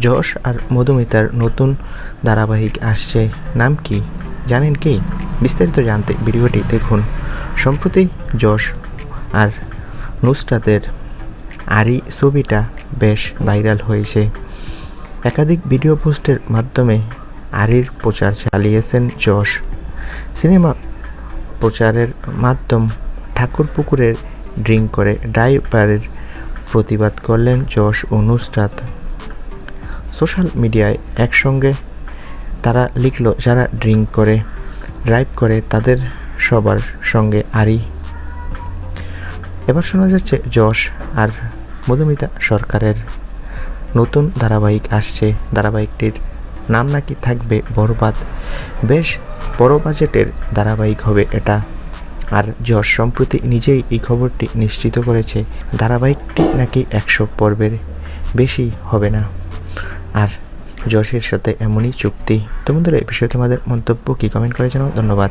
যশ আর মধুমিতার নতুন ধারাবাহিক আসছে। নাম কি? জানেন কি? বিস্তারিত জানতে ভিডিওটি দেখুন। সম্প্রতি যশ আর নুসরাতের আরি ছবিটা বেশ ভাইরাল হয়েছে। একাধিক ভিডিও পোস্টের মাধ্যমে আরির প্রচার চালিয়েছেন যশ সিনেমা প্রচারের মাধ্যম ঠাকুরপুকুরের ড্রিঙ্ক করে ড্রাইভারের প্রতিবাদ করলেন যশ ও নুসরাত। সোশ্যাল মিডিয়ায় একসঙ্গে তারা লিখল, যারা ড্রিঙ্ক করে, ড্রাইভ করে, তাদের সবার সঙ্গে আরি এবার শোনা যাচ্ছে, যশ আর মধুমিতা সরকারের নতুন ধারাবাহিক আসছে। ধারাবাহিকটির নাম নাকি থাকবে বরবাদ। বেশ বড় বাজেটের ধারাবাহিক হবে এটা। আর যশ সম্প্রতি নিজেই এই খবরটি নিশ্চিত করেছে, ধারাবাহিকটি নাকি একশো পর্বের বেশি হবে না। আর যশের সাথে এমনই চুক্তি। তো বন্ধুরা এই বিষয়ে তোমাদের মন্তব্য কী? কমেন্ট করে জানাও। ধন্যবাদ।